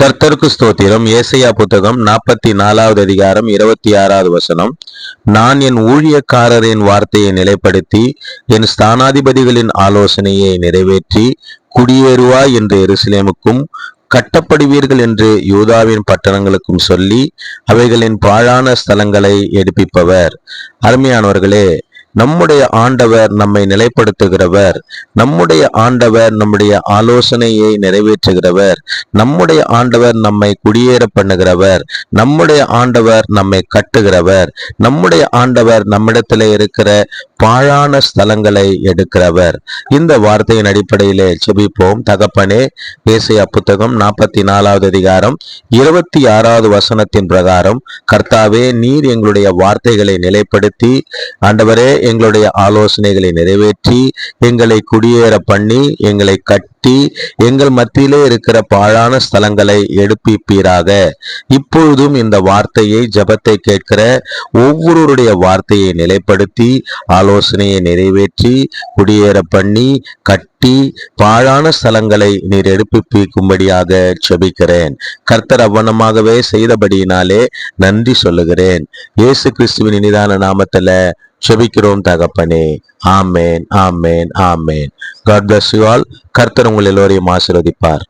கர்த்தருக்கு ஸ்தோத்திரம். ஏசையா புத்தகம் நாற்பத்தி நாலாவது அதிகாரம் இருபத்தி ஆறாவது வசனம். நான் என் ஊழியக்காரரின் வார்த்தையை நிலைப்படுத்தி என் ஸ்தானாதிபதிகளின் ஆலோசனையை நிறைவேற்றி குடியேறுவா என்று எருசலேமுக்கும் கட்டப்படுவீர்கள் என்று யூதாவின் பட்டணங்களுக்கும் சொல்லி அவைகளின் பாழான ஸ்தலங்களை எடுப்பிப்பவர். அருமையானவர்களே நம்முடைய ஆண்டவர் நம்மை நிலைப்படுத்துகிறவர். நம்முடைய ஆண்டவர் நம்முடைய ஆலோசனையை நிறைவேற்றுகிறவர். நம்முடைய ஆண்டவர் நம்மை குடியேற பண்ணுகிறவர். நம்முடைய ஆண்டவர் நம்மை கட்டுகிறவர். நம்முடைய ஆண்டவர் நம்மிடத்தில் இருக்கிற பாழான ஸ்தலங்களை எடுக்கிறவர். இந்த வார்த்தையின் அடிப்படையிலே செபிப்போம் தகப்பனே ஏசையா புத்தகம் நாற்பத்தி நாலாவது அதிகாரம் இருபத்தி ஆறாவது வசனத்தின் பிரகாரம் கர்த்தாவே நீர் எங்களுடைய வார்த்தைகளை நிலைப்படுத்தி ஆண்டவரே எங்களுடைய ஆலோசனைகளை நிறைவேற்றி எங்களை குடியேற பண்ணி எங்களை கட்டி எங்கள் மத்தியிலே இருக்கிற பாழான ஸ்தலங்களை எடுப்பிப்பீராக. இப்பொழுதும் இந்த வார்த்தையை ஜபத்தை கேட்கிற ஒவ்வொருவருடைய வார்த்தையை நிலைப்படுத்தி ஆலோசனையை நிறைவேற்றி குடியேற பண்ணி கட்டி பாழான ஸ்தலங்களை நீர் எடுப்பிப்பிக்கும்படியாக செபிக்கிறேன் கர்த்தர் அவ்வனமாகவே செய்தபடியினாலே நன்றி சொல்லுகிறேன். இயேசு கிறிஸ்துவின் இனிதான நாமத்துல செபிக்கிறோம் தகப்பனே. Amen amen amen. God bless you all கர்த்தர் உங்கள் எல்லோரையும் ஆசிர்வதிப்பார்.